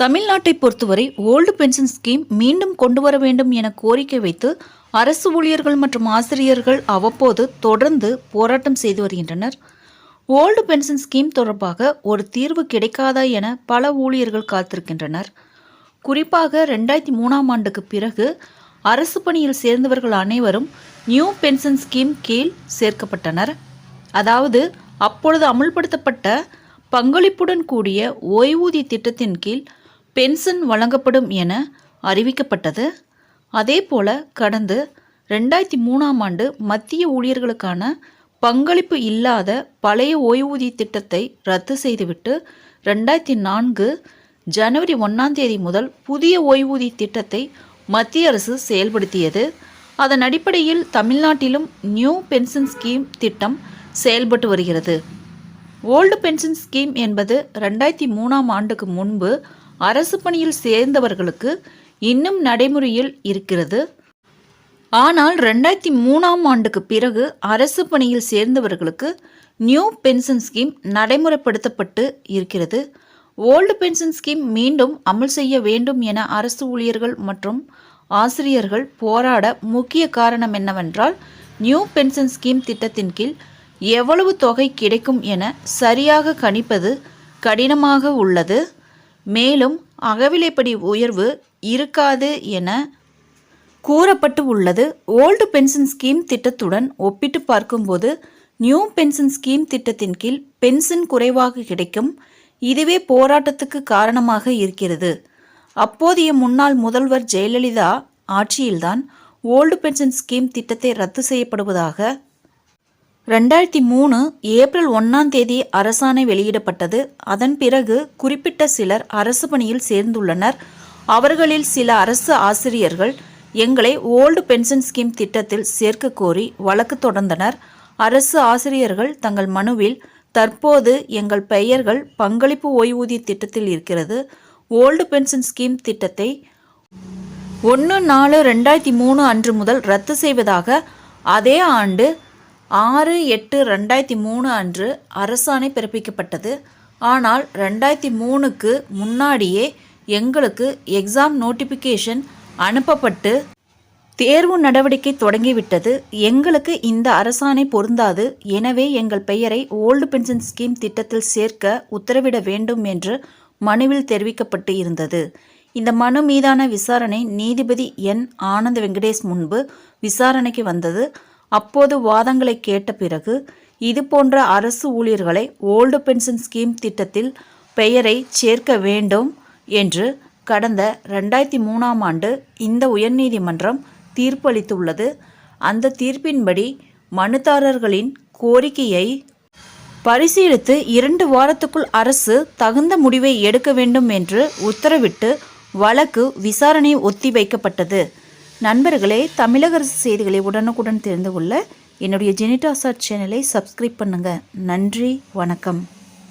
தமிழ்நாட்டை பொறுத்தவரை old pension scheme மீண்டும் கொண்டு வர வேண்டும் என கோரிக்கை வைத்து அரசு ஊழியர்கள் மற்றும் ஆசிரியர்கள் அவ்வப்போது தொடர்ந்து போராட்டம் செய்து வருகின்றனர். ஓல்டு பென்ஷன் ஸ்கீம் தொடர்பாக ஒரு தீர்வு கிடைக்காதா என பல ஊழியர்கள் காத்திருக்கின்றனர். குறிப்பாக ரெண்டாயிரத்தி மூணாம் ஆண்டுக்கு பிறகு அரசு பணியில் சேர்ந்தவர்கள் அனைவரும் நியூ பென்ஷன் ஸ்கீம் கீழ் சேர்க்கப்பட்டனர். அதாவது அப்பொழுது அமுல்படுத்தப்பட்ட பங்களிப்புடன் கூடிய ஓய்வூதிய திட்டத்தின் கீழ் பென்ஷன் வழங்கப்படும் என அறிவிக்கப்பட்டது. அதேபோல கடந்த ரெண்டாயிரத்தி மூணாம் ஆண்டு மத்திய ஊழியர்களுக்கான பங்களிப்பு இல்லாத பழைய ஓய்வூதிய திட்டத்தை ரத்து செய்துவிட்டு ரெண்டாயிரத்தி நான்கு ஜனவரி ஒன்றாம் தேதி முதல் புதிய ஓய்வூதிய திட்டத்தை மத்திய அரசு செயல்படுத்தியது. அதன் அடிப்படையில் தமிழ்நாட்டிலும் நியூ பென்ஷன் ஸ்கீம் திட்டம் செயல்பட்டு வருகிறது. ஓல்டு பென்ஷன் ஸ்கீம் என்பது ரெண்டாயிரத்தி மூணாம் ஆண்டுக்கு முன்பு அரசு பணியில் சேர்ந்தவர்களுக்கு இன்னும் நடைமுறையில் இருக்கிறது. ஆனால் ரெண்டாயிரத்தி மூணாம் ஆண்டுக்கு பிறகு அரசு பணியில் சேர்ந்தவர்களுக்கு நியூ பென்ஷன் ஸ்கீம் நடைமுறைப்படுத்தப்பட்டு இருக்கிறது. ஓல்டு பென்ஷன் ஸ்கீம் மீண்டும் அமல் செய்ய வேண்டும் என அரசு ஊழியர்கள் மற்றும் ஆசிரியர்கள் போராட முக்கிய காரணம் என்னவென்றால் நியூ பென்ஷன் ஸ்கீம் திட்டத்தின் கீழ் எவ்வளவு தொகை கிடைக்கும் என சரியாக கணிப்பது கடினமாக உள்ளது. மேலும் அகவிலைப்படி உயர்வு இருக்காது என கூறப்பட்டு உள்ளது. ஓல்டு பென்ஷன் ஸ்கீம் திட்டத்துடன் ஒப்பிட்டு பார்க்கும்போது நியூ பென்ஷன் ஸ்கீம் திட்டத்தின் கீழ் பென்ஷன் குறைவாக கிடைக்கும். இதுவே போராட்டத்துக்கு காரணமாக இருக்கிறது. அப்போதைய முன்னாள் முதல்வர் ஜெயலலிதா ஆட்சியில்தான் ஓல்டு பென்ஷன் ஸ்கீம் திட்டத்தை ரத்து செய்யப்படுவதாக ரெண்டாயிரத்தி மூணு ஏப்ரல் ஒன்றாம் தேதி அரசாணை வெளியிடப்பட்டது. அதன் பிறகு குறிப்பிட்ட சிலர் அரசு பணியில் சேர்ந்துள்ளனர். அவர்களில் சில அரசு ஆசிரியர்கள் எங்களை ஓல்டு பென்ஷன் ஸ்கீம் திட்டத்தில் சேர்க்க கோரி வழக்கு தொடர்ந்தனர். அரசு ஆசிரியர்கள் தங்கள் மனுவில் தற்போது எங்கள் பெயர்கள் பங்களிப்பு ஓய்வூதிய திட்டத்தில் இருக்கிறது. ஓல்டு பென்ஷன் ஸ்கீம் திட்டத்தை ஒன்று நாலு ரெண்டாயிரத்தி மூணு அன்று முதல் ரத்து செய்வதாக அதே ஆண்டு ஆறு எட்டு ரெண்டாயிரத்தி மூணு அன்று அரசாணை பிறப்பிக்கப்பட்டது. ஆனால் ரெண்டாயிரத்தி மூணுக்கு முன்னாடியே எங்களுக்கு எக்ஸாம் நோட்டிஃபிகேஷன் அனுப்பப்பட்டு தேர்வு நடவடிக்கை தொடங்கிவிட்டது. எங்களுக்கு இந்த அரசாணை பொருந்தாது. எனவே எங்கள் பெயரை ஓல்டு பென்ஷன் ஸ்கீம் திட்டத்தில் சேர்க்க உத்தரவிட வேண்டும் என்று மனுவில் தெரிவிக்கப்பட்டு இருந்தது. இந்த மனு மீதான விசாரணை நீதிபதி என். ஆனந்த வெங்கடேஷ் முன்பு விசாரணைக்கு வந்தது. அப்போது வாதங்களை கேட்ட பிறகு இது போன்ற அரசு ஊழியர்களை ஓல்டு பென்ஷன் ஸ்கீம் திட்டத்தில் பெயரை சேர்க்க வேண்டும் என்று கடந்த ரெண்டாயிரத்தி மூணாம் ஆண்டு இந்த உயர்நீதிமன்றம் தீர்ப்பு அளித்துள்ளது அந்த தீர்ப்பின்படி மனுதாரர்களின் கோரிக்கையை பரிசீலித்து இரண்டு வாரத்துக்குள் அரசு தகுந்த முடிவை எடுக்க வேண்டும் என்று உத்தரவிட்டு வழக்கு விசாரணை ஒத்திவைக்கப்பட்டது. நண்பர்களே தமிழக அரசு செய்திகளை உடனுக்குடன் தெரிந்து கொள்ள என்னுடைய ஜெனிடாசாட் சேனலை சப்ஸ்கிரைப் பண்ணுங்கள் நன்றி வணக்கம்.